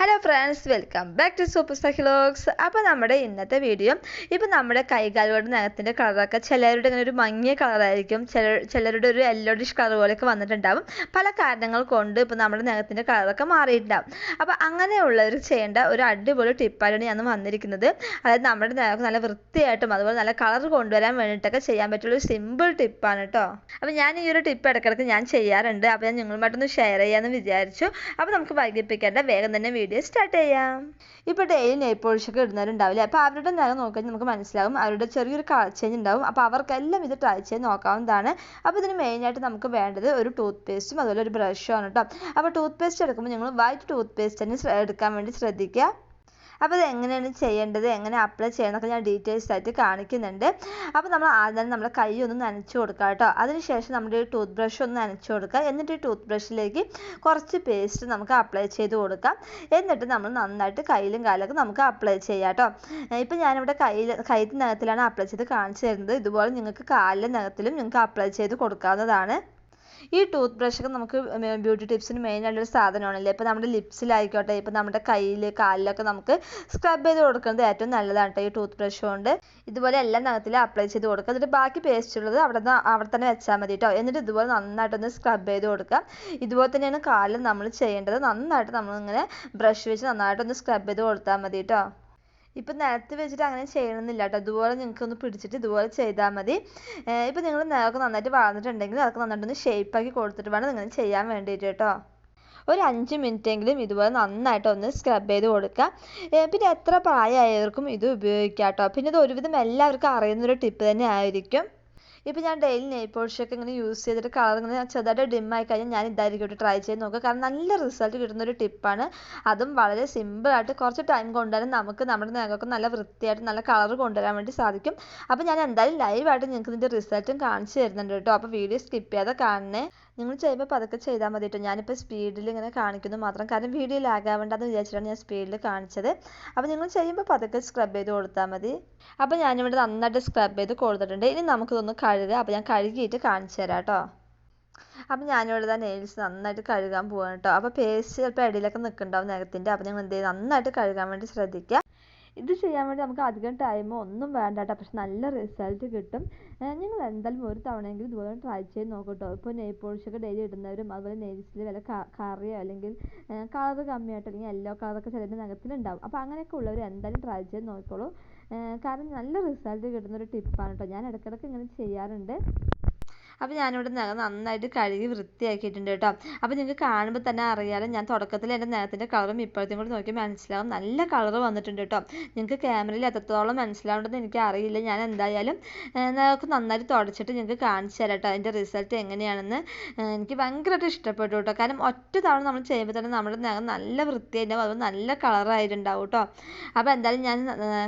Hello friends welcome back to super സഹിലോക്സ് അപ്പോൾ നമ്മുടെ ഇന്നത്തെ വീഡിയോ ഇപ്പോൾ നമ്മുടെ കൈകാലുകളുടെ നഖത്തിന്റെ കളറൊക്കെ ചിലരുടെ ഇങ്ങനെ ഒരു മങ്ങിയ കളറായിരിക്കും ചില ചിലരുടെ ഒരു യെല്ലോഡിഷ് കളർ പോലെയൊക്കെ വന്നിട്ടുണ്ടാവും. പല കാരണങ്ങൾ കൊണ്ട് ഇപ്പോൾ നമ്മുടെ നഖത്തിന്റെ കളറൊക്കെ മാറിയിട്ടുണ്ടാവും. അപ്പോൾ അങ്ങനെയുള്ളവർ ചെയ്യേണ്ട ഒരു അടിപൊളി ടിപ്പായിട്ടാണ് ഞാൻ വന്നിരിക്കുന്നത്. അതായത് നമ്മുടെ നഖം നല്ല വൃത്തിയായിട്ടും അതുപോലെ നല്ല കളർ കൊണ്ടുവരാൻ വേണ്ടിയിട്ടൊക്കെ ചെയ്യാൻ പറ്റുള്ള ഒരു സിമ്പിൾ ടിപ്പാണ് കേട്ടോ അപ്പോൾ ഞാൻ ഈ ഒരു ടിപ്പ് ഇടയ്ക്കിടയ്ക്ക് ഞാൻ ചെയ്യാറുണ്ട്. അപ്പോൾ ഞാൻ നിങ്ങളുമായിട്ടൊന്ന് ഷെയർ ചെയ്യാമെന്ന് വിചാരിച്ചു. അപ്പോൾ നമുക്ക് വൈകിപ്പിക്കേണ്ട വേഗം തന്നെ വീഡിയോ സ്റ്റാർട്ട് ചെയ്യാം. ഇപ്പോൾ ഡെയിലി നെയ് പോളിഷൊക്കെ ഇടുന്നവരുണ്ടാവില്ലേ? അപ്പോൾ അവരുടെ നിറം നോക്കാൻ നമുക്ക് മനസ്സിലാവും. അവരുടെ ചെറിയൊരു ചേഞ്ച് ഉണ്ടാവും. അപ്പോൾ അവർക്കെല്ലാം ഇത് ട്രൈ ചെയ്ത് നോക്കാവുന്നതാണ്. അപ്പോൾ ഇതിന് മെയിനായിട്ട് നമുക്ക് വേണ്ടത് ഒരു ടൂത്ത് പേസ്റ്റും അതുപോലെ ഒരു ബ്രഷും ആണ് കേട്ടോ അപ്പോൾ ടൂത്ത് പേസ്റ്റ് എടുക്കുമ്പോൾ നിങ്ങൾ വൈറ്റ് ടൂത്ത് പേസ്റ്റ് തന്നെ എടുക്കാൻ വേണ്ടി ശ്രദ്ധിക്കുക. അപ്പോൾ ഇത് എങ്ങനെയാണ് ചെയ്യേണ്ടത്? എങ്ങനെ അപ്ലൈ ചെയ്യണമെന്നൊക്കെ ഞാൻ ഡീറ്റെയിൽസ് ആയിട്ട് കാണിക്കുന്നുണ്ട്. അപ്പോൾ നമ്മൾ ആദ്യം തന്നെ നമ്മുടെ കൈ ഒന്ന് നനച്ച് കൊടുക്കുക കേട്ടോ. അതിനുശേഷം നമ്മുടെ ഒരു ടൂത്ത് ബ്രഷ് ഒന്ന് നനച്ച് കൊടുക്കുക. എന്നിട്ട് ഈ ടൂത്ത് ബ്രഷിലേക്ക് കുറച്ച് പേസ്റ്റ് നമുക്ക് അപ്ലൈ ചെയ്ത് കൊടുക്കാം. എന്നിട്ട് നമ്മൾ നന്നായിട്ട് കയ്യിലും കാലൊക്കെ നമുക്ക് അപ്ലൈ ചെയ്യാം കേട്ടോ. ഇപ്പം ഞാനിവിടെ കയ്യിൽ കൈത്തിനകത്തിലാണ് അപ്ലൈ ചെയ്ത് കാണിച്ചു തരുന്നത്. ഇതുപോലെ നിങ്ങൾക്ക് കാലിലെ നഖത്തിലും നിങ്ങൾക്ക് അപ്ലൈ ചെയ്ത് കൊടുക്കാവുന്നതാണ്. ഈ ടൂത്ത് ബ്രഷൊക്കെ നമുക്ക് ബ്യൂട്ടി ടിപ്സിന് മെയിൻ ആയിട്ടുള്ള ഒരു സാധനമാണല്ലേ? ഇപ്പോൾ നമ്മുടെ ലിപ്സിലായിക്കോട്ടെ ഇപ്പോൾ നമ്മുടെ കയ്യിൽ കാലിലൊക്കെ നമുക്ക് സ്ക്രബ് ചെയ്ത് കൊടുക്കുന്നത് ഏറ്റവും നല്ലതാണ് കേട്ടോ ഈ ടൂത്ത് ബ്രഷ് കൊണ്ട്. ഇതുപോലെ എല്ലാ നഖത്തിലും അപ്ലൈ ചെയ്ത് കൊടുക്കുക. എന്നിട്ട് ബാക്കി പേസ്റ്റ് ഉള്ളത് അവിടെ അവിടെ തന്നെ വെച്ചാൽ മതി കേട്ടോ എന്നിട്ട് ഇതുപോലെ നന്നായിട്ടൊന്ന് സ്ക്രബ് ചെയ്ത് കൊടുക്കുക. ഇതുപോലെ തന്നെയാണ് കാലിൽ നമ്മൾ ചെയ്യേണ്ടത്. നന്നായിട്ട് നമ്മളിങ്ങനെ ബ്രഷ് വെച്ച് നന്നായിട്ടൊന്ന് സ്ക്രബ് ചെയ്ത് കൊടുത്താൽ മതി കേട്ടോ ഇപ്പം നിലത്ത് വെച്ചിട്ട് അങ്ങനെ ചെയ്യണമെന്നില്ല കേട്ടോ. ഇതുപോലെ നിങ്ങൾക്ക് ഒന്ന് പിടിച്ചിട്ട് ഇതുപോലെ ചെയ്താൽ മതി. ഇപ്പം നിങ്ങൾ നഖമൊക്കെ നന്നായിട്ട് വളർന്നിട്ടുണ്ടെങ്കിൽ അതൊക്കെ നന്നായിട്ടൊന്ന് ഷേപ്പാക്കി കൊടുത്തിട്ട് വേണം നിങ്ങൾ ചെയ്യാൻ വേണ്ടിയിട്ട് കേട്ടോ. ഒരു അഞ്ച് മിനിറ്റെങ്കിലും ഇതുപോലെ നന്നായിട്ട് ഒന്ന് സ്ക്രബ് ചെയ്ത് കൊടുക്കുക. പിന്നെ എത്ര പ്രായമായവർക്കും ഇത് ഉപയോഗിക്കാം കേട്ടോ. പിന്നെ ഇത് ഒരുവിധം എല്ലാവർക്കും അറിയുന്നൊരു ടിപ്പ് തന്നെ ആയിരിക്കും. ഇപ്പം ഞാൻ ഡെയിലി നെയ് പോളിഷൊക്കെ ഇങ്ങനെ യൂസ് ചെയ്തിട്ട് കളർ ഇങ്ങനെ ചെറുതായിട്ട് ഡിം ആയി കഴിഞ്ഞാൽ ഞാൻ ഇതായിരിക്കും ട്രൈ ചെയ്ത് നോക്കുക. കാരണം നല്ല റിസൾട്ട് കിട്ടുന്ന ഒരു ടിപ്പാണ് അതും വളരെ സിമ്പിൾ ആയിട്ട് കുറച്ച് ടൈം കൊണ്ടുവരാൻ നമുക്ക് നമ്മുടെ നഖമൊക്കെ നല്ല വൃത്തിയായിട്ട് നല്ല കളർ കൊണ്ടുവരാൻ വേണ്ടി സാധിക്കും. അപ്പോൾ ഞാൻ എന്തായാലും ലൈവായിട്ട് നിങ്ങൾക്ക് ഇതിന്റെ റിസൾട്ടും കാണിച്ചു തരുന്നുണ്ട് കേട്ടോ. അപ്പോൾ വീഡിയോ സ്കിപ്പ് ചെയ്യാതെ കാണണേ. നിങ്ങൾ ചെയ്യുമ്പോൾ പതുക്കെ ചെയ്താൽ മതി കേട്ടോ. ഞാനിപ്പോൾ സ്പീഡിൽ ഇങ്ങനെ കാണിക്കുന്നു മാത്രം. കാരണം വീഡിയോ ലാഗാവേണ്ടെന്ന് വിചാരിച്ചിട്ടാണ് ഞാൻ സ്പീഡിൽ കാണിച്ചത്. അപ്പോൾ നിങ്ങൾ ചെയ്യുമ്പോൾ പതുക്കെ സ്ക്രബ് ചെയ്ത് കൊടുത്താൽ മതി. അപ്പോൾ ഞാനിവിടെ നന്നായിട്ട് സ്ക്രബ് ചെയ്ത് കൊടുത്തിട്ടുണ്ട്. ഇനി നമുക്കിതൊന്ന് കഴുകുക അപ്പോൾ ഞാൻ കഴുകിയിട്ട് കാണിച്ചു തരാം കേട്ടോ അപ്പം ഞാനിവിടെ തന്നെ നെയിൽസ് നന്നായിട്ട് കഴുകാൻ പോവാണ് കേട്ടോ അപ്പോൾ പേസ്റ്റ് ചിലപ്പോൾ ഇടയിലൊക്കെ നിൽക്കുന്നുണ്ടാവും നഖത്തിന്റെ അപ്പോൾ നിങ്ങൾ എന്ത് ചെയ്യും നന്നായിട്ട് കഴുകാൻ വേണ്ടി ശ്രദ്ധിക്കുക ഇത് ചെയ്യാൻ വേണ്ടി നമുക്ക് അധികം ടൈമോ ഒന്നും വേണ്ട കേട്ടോ പക്ഷെ നല്ല റിസൾട്ട് കിട്ടും. നിങ്ങൾ എന്തായാലും ഒരു തവണയെങ്കിലും ഇതുപോലെ ട്രൈ ചെയ്ത് നോക്കട്ടോ. കേട്ടോ ഇപ്പോൾ നെയിൽ പോളിഷൊക്കെ ഡെയിലി ഇടുന്നവരും അതുപോലെ നെയിൽസിൽ വല്ല കറിയോ അല്ലെങ്കിൽ കളർ കമ്മിയായിട്ട് അല്ലെങ്കിൽ യെല്ലോ കളറൊക്കെ ചിലരുടെ നഖത്തിലുണ്ടാവും അപ്പോൾ അങ്ങനെയൊക്കെ ഉള്ളവർ എന്തായാലും ട്രൈ ചെയ്ത് നോക്കിക്കോളൂ. ഏഹ് കാരണം നല്ല റിസൾട്ട് കിട്ടുന്ന ഒരു ടിപ്പാണ് കേട്ടോ ഞാൻ ഇടയ്ക്കിടയ്ക്ക് ഇങ്ങനെ ചെയ്യാറുണ്ട്. അപ്പോൾ ഞാനിവിടെ നഖം നന്നായിട്ട് കഴുകി വൃത്തിയാക്കിയിട്ടുണ്ട് കേട്ടോ. അപ്പോൾ നിങ്ങൾക്ക് കാണുമ്പോൾ തന്നെ അറിയാലോ ഞാൻ തുടക്കത്തിൽ എന്റെ നഖത്തിന്റെ കളറും ഇപ്പോഴത്തെയും കൂടി നോക്കി മനസ്സിലാവും. നല്ല കളർ വന്നിട്ടുണ്ട് കേട്ടോ. നിങ്ങൾക്ക് ക്യാമറയിൽ എത്രത്തോളം മനസ്സിലാവുണ്ടെന്ന് എനിക്ക് അറിയില്ല. ഞാൻ എന്തായാലും നഖമൊക്കെ നന്നായിട്ട് തുടച്ചിട്ട് നിങ്ങൾക്ക് കാണിച്ചു തരാം കേട്ടോ അതിന്റെ റിസൾട്ട് എങ്ങനെയാണെന്ന്. എനിക്ക് ഭയങ്കരമായിട്ട് ഇഷ്ടപ്പെട്ടു കേട്ടോ. കാരണം ഒറ്റ തവണ നമ്മൾ ചെയ്യുമ്പോൾ തന്നെ നമ്മുടെ നഖം നല്ല വൃത്തിയായിട്ടുണ്ടാവും. അതുപോലെ നല്ല കളറായിട്ടുണ്ടാവും കേട്ടോ. അപ്പോൾ എന്തായാലും ഞാൻ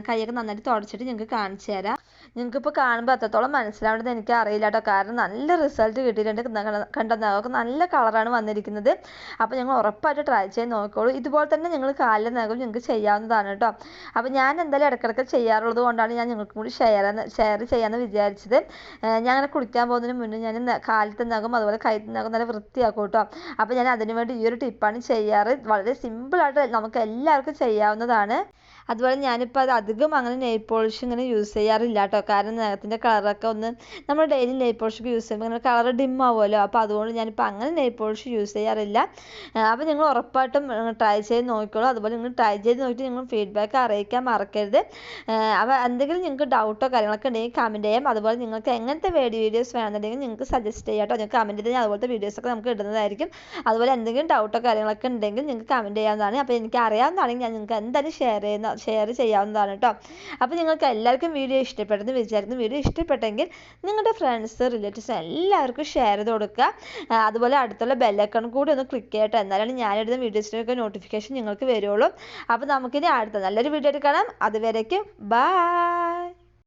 കൈയൊക്കെ നന്നായിട്ട് തുടച്ചിട്ട് നിങ്ങൾക്ക് കാണിച്ചു തരാം. നിങ്ങൾക്കിപ്പോൾ കാണുമ്പോൾ എത്രത്തോളം മനസ്സിലാവേണ്ടത് എനിക്ക് അറിയില്ല കേട്ടോ. കാരണം നല്ല റിസൾട്ട് കിട്ടിയിട്ടുണ്ട്. നഖ- കണ്ട നഖമൊക്കെ നല്ല കളറാണ് വന്നിരിക്കുന്നത്. അപ്പോൾ ഞങ്ങൾ ഉറപ്പായിട്ട് ട്രൈ ചെയ്ത് നോക്കിക്കോളൂ. ഇതുപോലെ തന്നെ നിങ്ങൾ കാലിലെ നഖം നിങ്ങൾക്ക് ചെയ്യാവുന്നതാണ് കേട്ടോ. അപ്പോൾ ഞാൻ എന്തായാലും ഇടയ്ക്കിടയ്ക്ക് ചെയ്യാറുള്ളത് കൊണ്ടാണ് ഞാൻ നിങ്ങൾക്കും കൂടി ഷെയർ ഷെയർ ചെയ്യാമെന്ന് വിചാരിച്ചത്. ഞാൻ അങ്ങനെ കുളിക്കാൻ പോകുന്നതിന് മുന്നേ ഞാൻ കാലത്തെ നഖം അതുപോലെ കൈത്തെ നഖം നല്ല വൃത്തിയാക്കും കേട്ടോ. അപ്പോൾ ഞാൻ അതിനു വേണ്ടി ഈ ഒരു ടിപ്പാണ് ചെയ്യാറ്. വളരെ സിമ്പിളായിട്ട് നമുക്ക് എല്ലാവർക്കും ചെയ്യാവുന്നതാണ്. അതുപോലെ ഞാനിപ്പോൾ അത് അധികം അങ്ങനെ നെയിൽ പോളിഷ് ഇങ്ങനെ യൂസ് ചെയ്യാറില്ല കേട്ടോ കാരണം നഖത്തിന്റെ കളറൊക്കെ ഒന്ന് നമ്മൾ ഡെയിലി നെയിൽ പോളിഷ് യൂസ് ചെയ്യുമ്പോൾ ഇങ്ങനെ കളർ ഡിം ആവുമല്ലോ. അപ്പോൾ അതുകൊണ്ട് ഞാനിപ്പോൾ അങ്ങനെ നെയിൽ പോളിഷ് യൂസ് ചെയ്യാറില്ല. അപ്പോൾ നിങ്ങൾ ഉറപ്പായിട്ടും ട്രൈ ചെയ്ത് നോക്കിക്കോളൂ. അതുപോലെ നിങ്ങൾ ട്രൈ ചെയ്ത് നോക്കിയിട്ട് നിങ്ങൾ ഫീഡ്ബാക്ക് അറിയിക്കാൻ മറക്കരുത്. അപ്പോൾ എന്തെങ്കിലും നിങ്ങൾക്ക് ഡൗട്ടോ കാര്യങ്ങളൊക്കെ ഉണ്ടെങ്കിൽ കമന്റ് ചെയ്യാം. അതുപോലെ നിങ്ങൾക്ക് എങ്ങനത്തെ വീഡിയോസ് വേണമെന്നുണ്ടെങ്കിൽ നിങ്ങൾക്ക് സജസ്റ്റ് ചെയ്യാം കേട്ടോ നിങ്ങൾക്ക് കമന്റ് ചെയ്ത് അതുപോലത്തെ വീഡിയോസൊക്കെ നമുക്ക് ഇടുന്നതായിരിക്കും. അതുപോലെ എന്തെങ്കിലും ഡൗട്ടോ കാര്യങ്ങളൊക്കെ ഉണ്ടെങ്കിൽ നിങ്ങൾക്ക് കമന്റ് ചെയ്യാവുന്നതാണ്. അപ്പോൾ എനിക്ക് അറിയാവുന്നതാണെങ്കിൽ ഞാൻ നിങ്ങൾക്ക് എന്തായാലും ഷെയർ ചെയ്യുന്ന ഷെയർ ചെയ്യാവുന്നതാണ് കേട്ടോ അപ്പോൾ നിങ്ങൾക്ക് എല്ലാവർക്കും വീഡിയോ ഇഷ്ടപ്പെട്ടെന്ന് വിചാരിക്കുന്നു. വീഡിയോ ഇഷ്ടപ്പെട്ടെങ്കിൽ നിങ്ങളുടെ ഫ്രണ്ട്സ് റിലേറ്റീവ്സ് എല്ലാവർക്കും ഷെയർ ചെയ്ത് കൊടുക്കുക. അതുപോലെ അടുത്തുള്ള ബെല്ലൈക്കൺ കൂടി ഒന്ന് ക്ലിക്ക് ചെയ്യട്ടെ. എന്നാലാണ് ഞാനിടുന്ന വീഡിയോസിനൊക്കെ നോട്ടിഫിക്കേഷൻ നിങ്ങൾക്ക് വരുള്ളൂ. അപ്പോൾ നമുക്കിനി അടുത്ത നല്ലൊരു വീഡിയോ ആയിട്ട് കാണാം. അതുവരേക്കും ബൈ